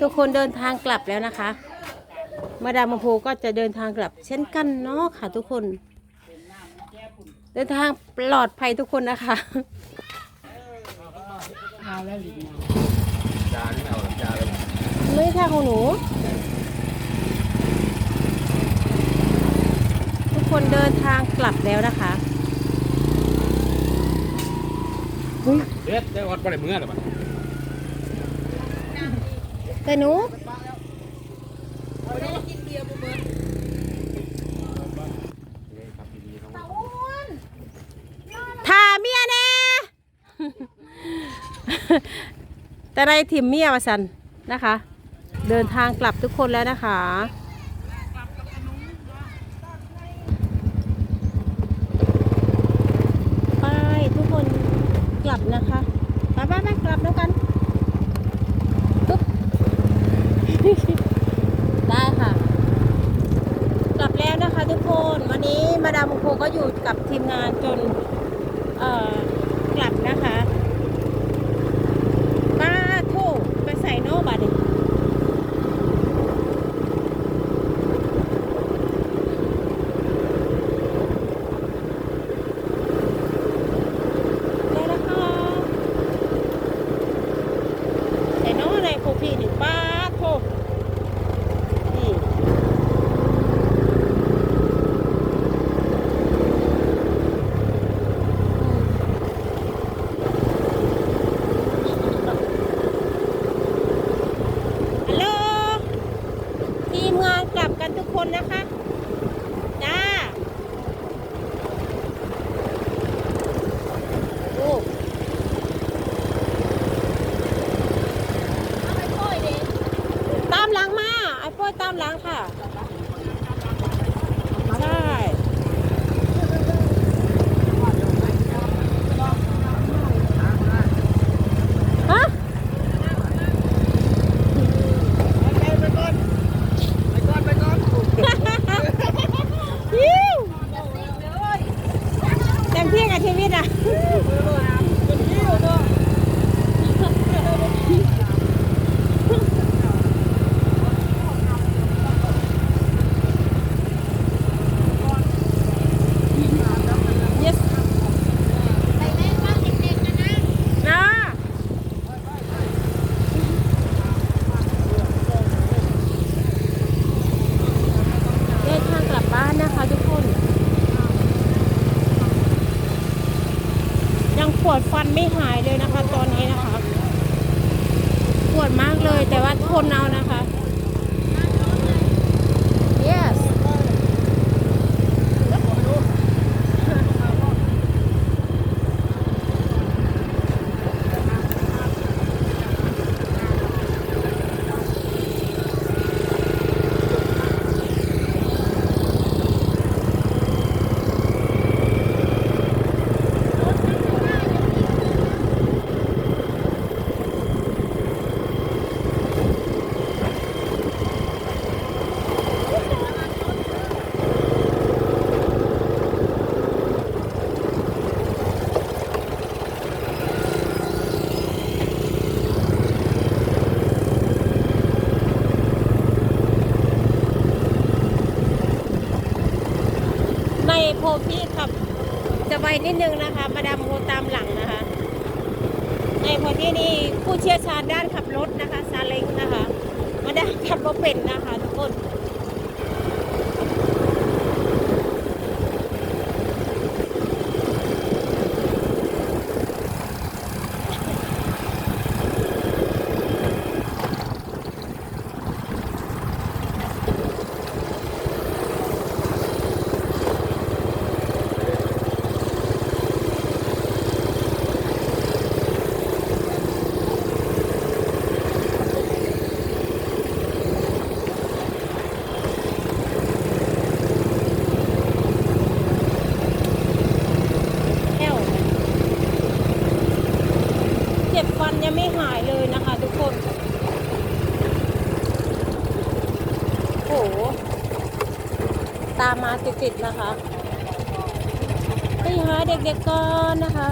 ทุกคนเดินทางกลับแล้วนะคะ มาดามมโพก็จะเดินทางกลับ เช่นกันเนาะค่ะ ทุกคน เดินทางปลอดภัยทุกคนนะคะ เอาแล้วลินจานเอาจานเลยไม่ใช่ของหนู ทุกคนเดินทางกลับแล้วนะคะเด็ดได้วัดบ่ได้เมื่อหรอปะ แต่หนูทาเมียแน่ แต่ในทิมเมียวาสันนะคะ เดินทางกลับทุกคนแล้วนะคะ ไปทุกคนกลับนะคะไปไปไปกลับแล้วกันตุ๊บ ได้ค่ะ กลับแล้วนะคะทุกคน วันนี้มาดามโค ก็อยู่กับทีมงานจน โพพี่ขับจะไปนิดนึงนะคะ มาดามโพตามหลังนะคะ ในโพที่นี่ผู้เชี่ยวชาญด้านขับรถนะคะซาเล้งนะคะ มาดามขับรถเป็นนะคะทุกคน ยังไม่หายเลยนะคะ ทุกคนโห ตามมาติดๆนะคะ ไปหาเด็กๆก่อนนะคะ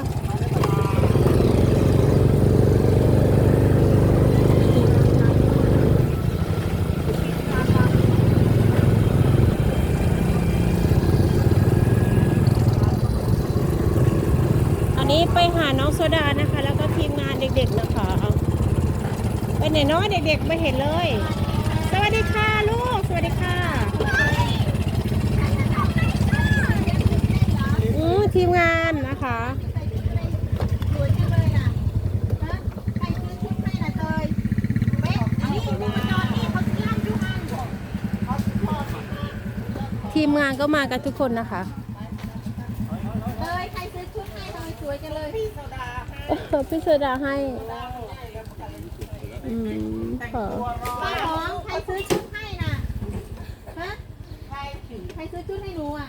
ไปหาน้องโซดานะ ไปไหนเน้อยเด็กๆไม่เห็นเลย สวัสดีค่ะลูก สวัสดีค่ะอือทีมงานนะคะสวยจังเลยน่ะฮะใครซื้อชุดให้น่ะเตยเป๊ะอันนี้อยู่จอดนี่เขาซื้อให้อยู่ห้างบอกเขาซื้อพอดทีมงานก็มากันทุกคนนะคะเตยใครซื้อชุดให้ทำไมสวยจังเลย พี่โซดาพี่โซดาให้ อืมขอป้าหอมใครซื้อชุดให้น่ะฮะใครใครซื้อชุดให้หนูอะ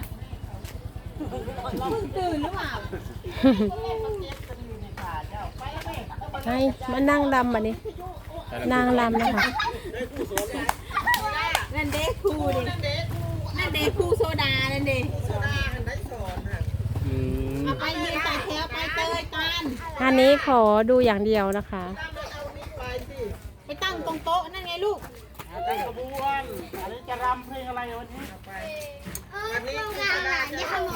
เพิ่งตื่นหรือเปล่าให้มานั่งรำมาดินางรำนะคะนั่นเด็กครูดินั่นเด็กครูโซดานั่นเด็กอืมเอาไปยืนต่อแถวไปเตยตานอันนี้ขอดูอย่างเดียวนะคะ ไปตั้งตรงโต๊ะนั่นไงลูก ตั้งขบวนอันนี้จะรำเพลงอะไรวันนี้อันนี้คือกระดาษยาโม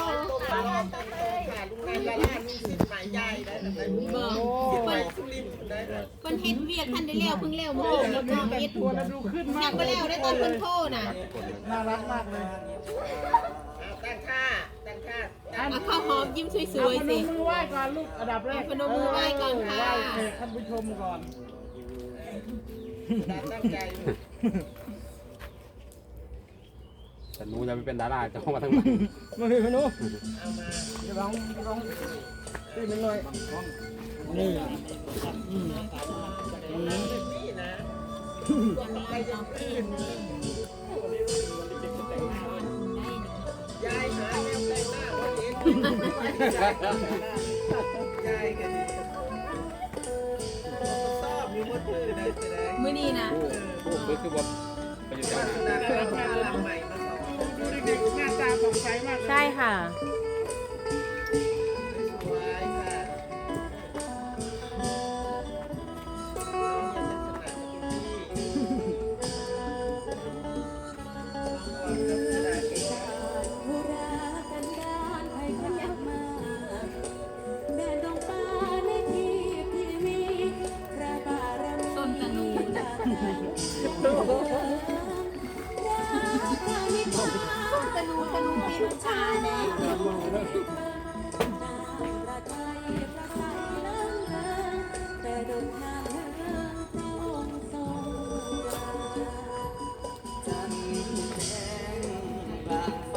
คนเฮ็ดเวียกท่านได้แล้วเพิ่งแล้วมื้ออื่นแล้วก็เฮ็ดตัวเราดูขึ้นมายังกบ่แล้วได้ตอนเพิ่นโทน่ะน่ารักมากเลยเอาข้าวหอมยิ้มสวยๆสิมมือไหว้ก่อนลูกอันดับแรกพนมมือไหว้ก่อนค่ะท่านผู้ชมก่อนตั้งใจ แต่หนูจะไม่เป็นดาราจะเข้ามาทั้งวันมาเลยพนุจะร้องจะร้องตีมันหน่อยนี่อืมอืมมื้อนี้นะโอ้โหคือว่าไปอยู่แถวนั้นดูเด็ กๆหน้มากเลย ใช่ค่ะ มื้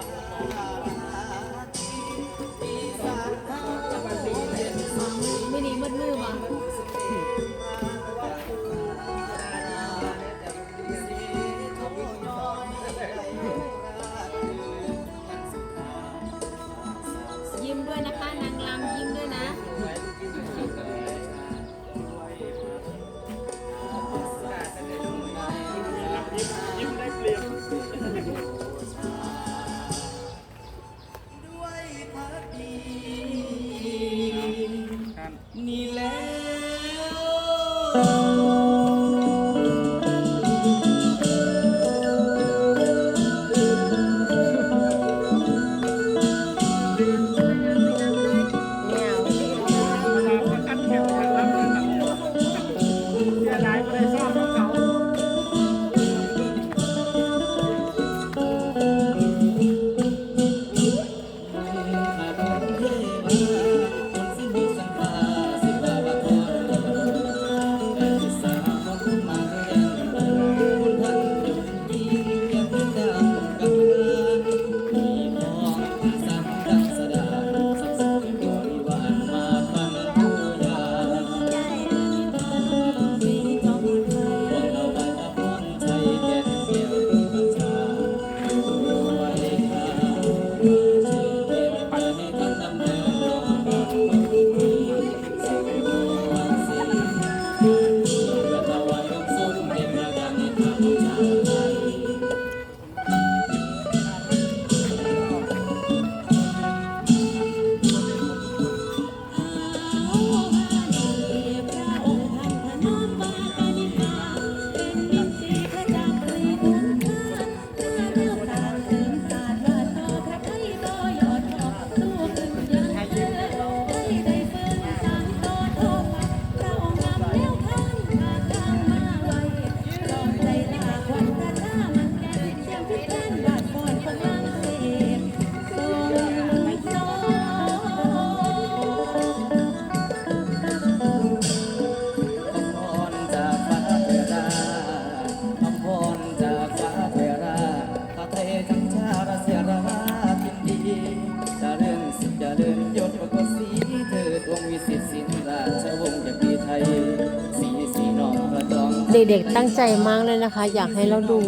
เด็กๆตั้งใจมากเลยนะคะ อยากให้เราดู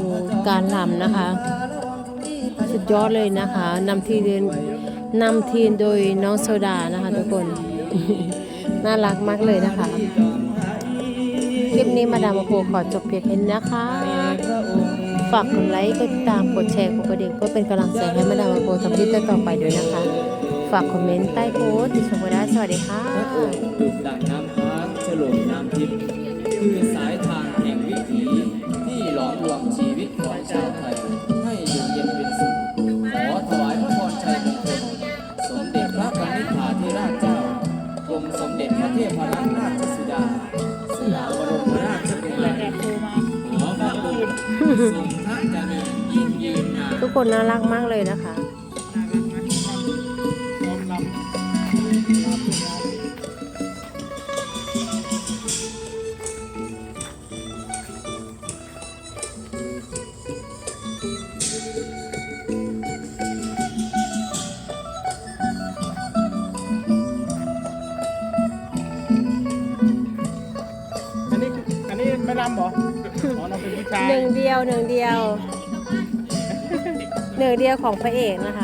การลำนะคะ สุดยอดเลยนะคะนำทีมนำทีมโดยน้องโซดานะคะ ทุกคน น่ารักมากเลยนะคะ คลิปนี้มาดามโคขอจบเพียงแค่นี้นะคะ ฝากกดไลค์กดติดตามกดแชร์กดกระดิ่งเพื่อเป็นกำลังใจให้มาดามโคทำคลิปต่อไปด้วยนะคะ ฝากคอมเมนต์ใต้โพสต์ที่ชมกันได้สวัสดีค่ะดุดดังน้ำพักฉลมน้ำทิพย์คือสายทาง วิตของชาไทยให้อยู่เย็นเป็นสุขขอถวายพระพรชัยมงคลสมเด็จพระกนิษฐาธิราชเจ้ากรมสมเด็จพระเทพรัตนราชสุดาสยามบรมราชกุมารีขอพระองค์ทรงพระเจริญยิ่งยืนนานทุกคนน่ารักมากเลยนะคะ นนี้ไม่รำเหรออ๋อเราเป็นผู้ชายหนึ่งเดียวหนึ่งเดียวหนึ่งเดียวของพระเอกนะคะน่ารักมากเลยนะคะ